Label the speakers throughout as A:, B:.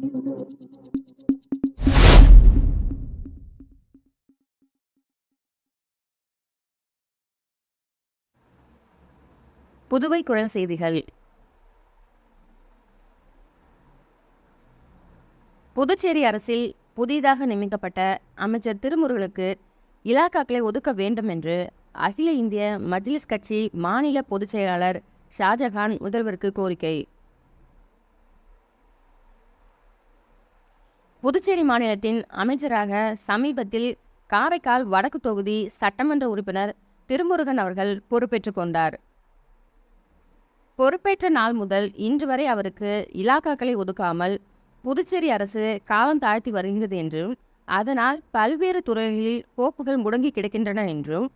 A: புதுவை குரல் செய்திகள். புதுச்சேரி அரசில் புதிதாக நியமிக்கப்பட்ட அமைச்சர் திருமுருகனுக்கு இலாக்காக்களை ஒதுக்க வேண்டும் என்று அகில இந்திய மஜ்லிஸ் கட்சி மாநில பொதுச் செயலாளர் ஷாஜகான் முதல்வருக்கு கோரிக்கை. புதுச்சேரி மாநிலத்தின் அமைச்சராக சமீபத்தில் காரைக்கால் வடக்கு தொகுதி சட்டமன்ற உறுப்பினர் திருமுருகன் அவர்கள் பொறுப்பேற்றுக் கொண்டார். பொறுப்பேற்ற நாள் முதல் இன்று வரை அவருக்கு இலாக்காக்களை ஒதுக்காமல் புதுச்சேரி அரசு காலம் தாழ்த்தி வருகிறது என்றும் அதனால் பல்வேறு துறைகளில் போக்குகள் முடங்கி கிடக்கின்றன என்றும்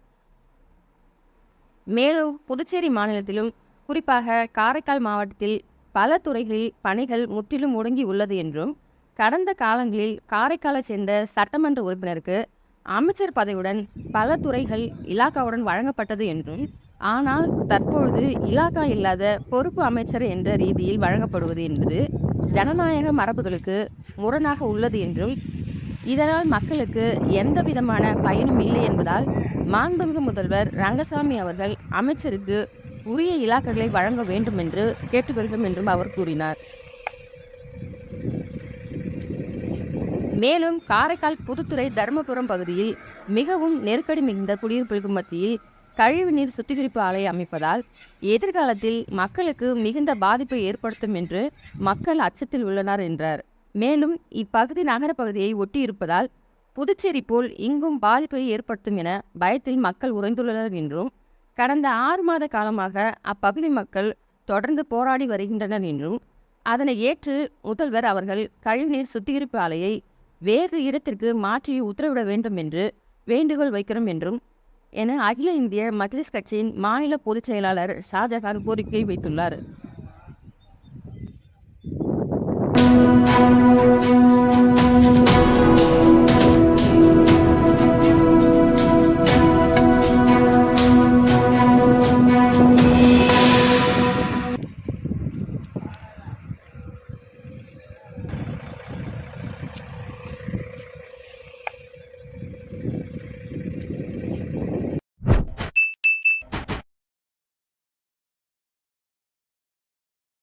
A: மேலும் புதுச்சேரி மாநிலத்திலும் குறிப்பாக காரைக்கால் மாவட்டத்தில் பல துறைகளில் பணிகள் முற்றிலும் முடங்கி உள்ளது என்றும் கடந்த காலங்களில் காரைக்காலை சேர்ந்த சட்டமன்ற உறுப்பினருக்கு அமைச்சர் பதவியுடன் பல துறைகள் இலாக்காவுடன் வழங்கப்பட்டது என்றும் ஆனால் தற்பொழுது இலாக்கா இல்லாத பொறுப்பு அமைச்சர் என்ற ரீதியில் வழங்கப்படுவது என்பது ஜனநாயக மரபுகளுக்கு முரணாக உள்ளது என்றும் இதனால் மக்களுக்கு எந்த விதமான பயனும் இல்லை என்பதால் மாண்புமிகு முதல்வர் ரங்கசாமி அவர்கள் அமைச்சருக்கு உரிய இலாக்குகளை வழங்க வேண்டும் என்று கேட்டுக்கொள்கிறோம் என்றும் அவர் கூறினார். மேலும் காரைக்கால் புதுத்துறை தர்மபுரம் பகுதியில் மிகவும் நெருக்கடி மிகுந்த குடியிருப்புகளுக்கு மத்தியில் கழிவுநீர் சுத்திகரிப்பு ஆலை அமைப்பதால் எதிர்காலத்தில் மக்களுக்கு மிகுந்த பாதிப்பை ஏற்படுத்தும் என்று மக்கள் அச்சத்தில் உள்ளனர் என்றார். மேலும் இப்பகுதி நகர பகுதியை ஒட்டி இருப்பதால் புதுச்சேரி போல் இங்கும் பாதிப்பை ஏற்படுத்தும் என பயத்தில் மக்கள் உறைந்துள்ளனர் என்றும் கடந்த ஆறு மாத காலமாக அப்பகுதி மக்கள் தொடர்ந்து போராடி வருகின்றனர் என்றும் அதனை ஏற்று முதல்வர் அவர்கள் கழிவுநீர் சுத்திகரிப்பு ஆலையை வேறு இடத்திற்கு மாற்றி உத்தரவிட வேண்டும் என்று வேண்டுகோள் வைக்கிறோம் என்றும் என அகில இந்திய மஜ்லிஸ் கட்சியின் மாநில பொதுச் செயலாளர் ஷாஜகான் கோரிக்கை வைத்துள்ளார்.